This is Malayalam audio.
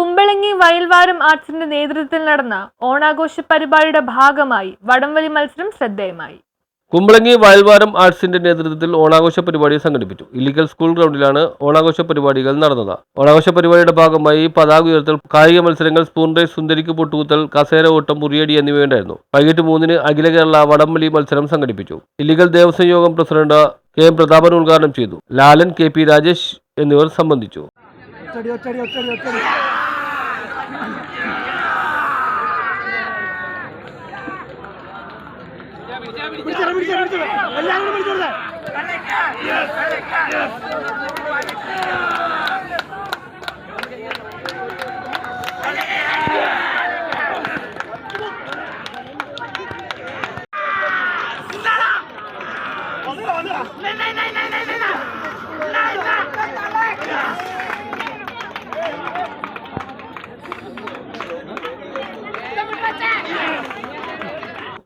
കുമ്പളങ്ങി വയൽവാരം ആർട്സിന്റെ നേതൃത്വത്തിൽ നടന്ന ഓണാഘോഷ പരിപാടിയുടെ ഭാഗമായി വടംവലി മത്സരം ശ്രദ്ധേയമായി. കുമ്പളങ്ങി വയൽവാരം ആർട്സിന്റെ നേതൃത്വത്തിൽ ഓണാഘോഷ പരിപാടി സംഘടിപ്പിച്ചു. ഇല്ലിക്കൽ സ്കൂൾ ഗ്രൗണ്ടിലാണ് ഓണാഘോഷ പരിപാടികൾ നടന്നത്. ഓണാഘോഷ പരിപാടിയുടെ ഭാഗമായി പതാക ഉയർത്തൽ കായിക മത്സരങ്ങൾ സ്പൂൺ റേസ് സുന്ദരിക്ക് പൊട്ടുകുത്തൽ കസേര ഓട്ടം മുറിയടി എന്നിവയുണ്ടായിരുന്നു. വൈകിട്ട് മൂന്നിന് അഖില കേരള വടംവലി മത്സരം സംഘടിപ്പിച്ചു. ഇല്ലിക്കൽ ദേവസ്വം യോഗം പ്രസിഡന്റ് കെ എം പ്രതാപൻ ഉദ്ഘാടനം ചെയ്തു. ലാലൻ കെ പി രാജേഷ് എന്നിവർ സംബന്ധിച്ചു. പിടിച്ചോളെ, പിടിച്ചോളെ, പിടിച്ചോളെ. എല്ലാവരും കൂടെ പിടിച്ചോളെ.